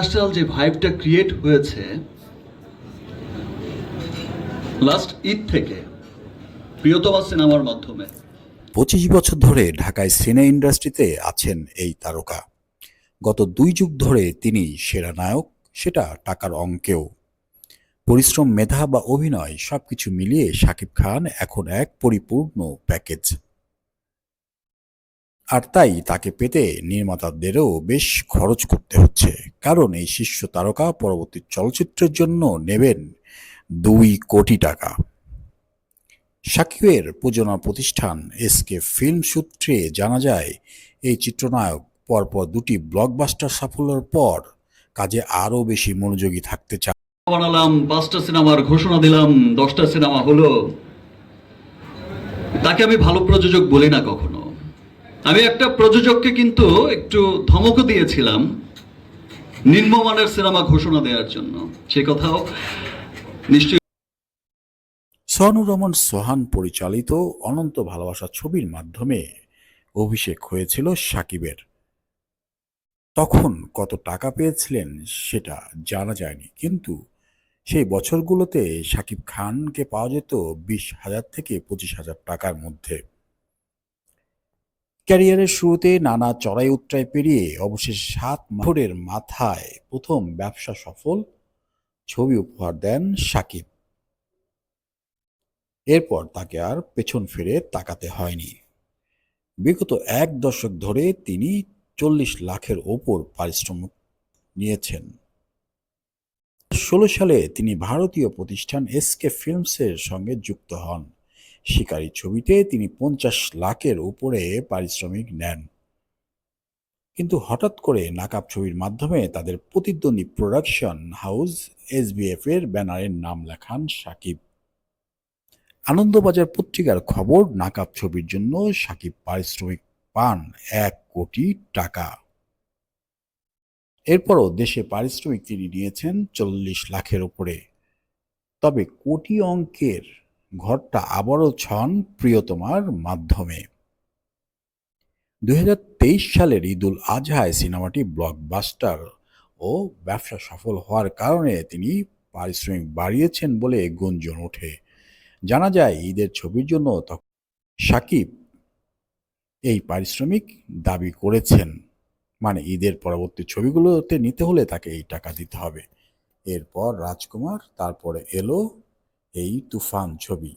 National যে ভাইবটা create হয়েছে লাস্ট ঈদ থেকে প্রিয়তমা সিনেমার মাধ্যমে। পঁচিশ বছর ধরে ঢাকায় সিনে ইন্ডাস্ট্রিতে আছেন এই তারকা। গত দুই যুগ ধরে তিনি সেরা নায়ক, সেটা টাকার অঙ্কেও। পরিশ্রম, মেধা বা অভিনয় সবকিছু মিলিয়ে শাকিব খান এখন এক পরিপূর্ণ প্যাকেজ। আর তাই তাকে পেতে নির্মাতাদেরও বেশ খরচ করতে হচ্ছে। কারণ এই শীর্ষ তারকা পরবর্তী চলচ্চিত্রের জন্য নেবেন দুই কোটি টাকা। সাকিবের প্রযোজনা প্রতিষ্ঠান এসকে ফিল্ম সূত্রে জানা যায়, এই চিত্রনায়ক পরপর দুটি ব্লকবাস্টার সাফল্যের পর কাজে আরও বেশি মনোযোগী থাকতে চান। বানালাম, পাঁচটা সিনেমার ঘোষণা দিলাম, দশটা সিনেমা হলো। তাকে আমি ভালো প্রযোজক বলি না কখনো। আমি একটা প্রযোজককে কিন্তু একটু ধমকও দিয়েছিলাম নিম্নমানের সিনেমা ঘোষণা দেওয়ার জন্য। সে কথাও নিশ্চয়ই সোহানুর রহমান সোহান পরিচালিত অনন্ত ভালোবাসা ছবির মাধ্যমে অভিষেক হয়েছিল সাকিবের। তখন কত টাকা পেয়েছিলেন সেটা জানা যায়নি, কিন্তু সেই বছরগুলোতে সাকিব খানকে পাওয়া যেত বিশ হাজার থেকে পঁচিশ হাজার টাকার মধ্যে। ক্যারিয়ারের শুরুতে নানা চড়াই উত্তরায় পেরিয়ে অবশেষে সাত মাসের মাথায় প্রথম ব্যবসা সফল ছবি উপহার দেন সাকিব। এরপর তাকে আর পেছন ফিরে তাকাতে হয়নি। বিগত এক দশক ধরে তিনি চল্লিশ লাখের ওপর পারিশ্রমিক নিয়েছেন। ষোলো সালে তিনি ভারতীয় প্রতিষ্ঠান এসকে ফিল্মসের সঙ্গে যুক্ত হন। শিকারী ছবিতে তিনি পঞ্চাশ লাখের উপরে পারিশ্রমিক নেন। কিন্তু হঠাৎ করে নাকাব ছবির মাধ্যমে তাদের প্রতিদ্বন্দ্বী প্রোডাকশন হাউস এসবিএফ এর ব্যানারের নাম লেখান সাকিব। আনন্দবাজার পত্রিকার খবর, নাকাব ছবির জন্য সাকিব পারিশ্রমিক পান এক কোটি টাকা। এরপরও দেশে পারিশ্রমিক তিনি নিয়েছেন চল্লিশ লাখের উপরে। তবে কোটি অঙ্কের ঘরটা আবারও ছন প্রিয়তমার মাধ্যমে। দুই হাজার তেইশ সালের ঈদুল আজহায় সিনেমাটি ব্লকবাস্টার ও ব্যবসা সফল হওয়ার কারণে তিনি পারিশ্রমিক বাড়িয়েছেন বলে গুঞ্জন ওঠে। জানা যায়, ঈদের ছবির জন্য তখন সাকিব এই পারিশ্রমিক দাবি করেছেন। মানে ঈদের পরবর্তী ছবিগুলোতে নিতে হলে তাকে এই টাকা দিতে হবে। এরপর রাজকুমার, তারপরে এলো এই তুফান ছবি।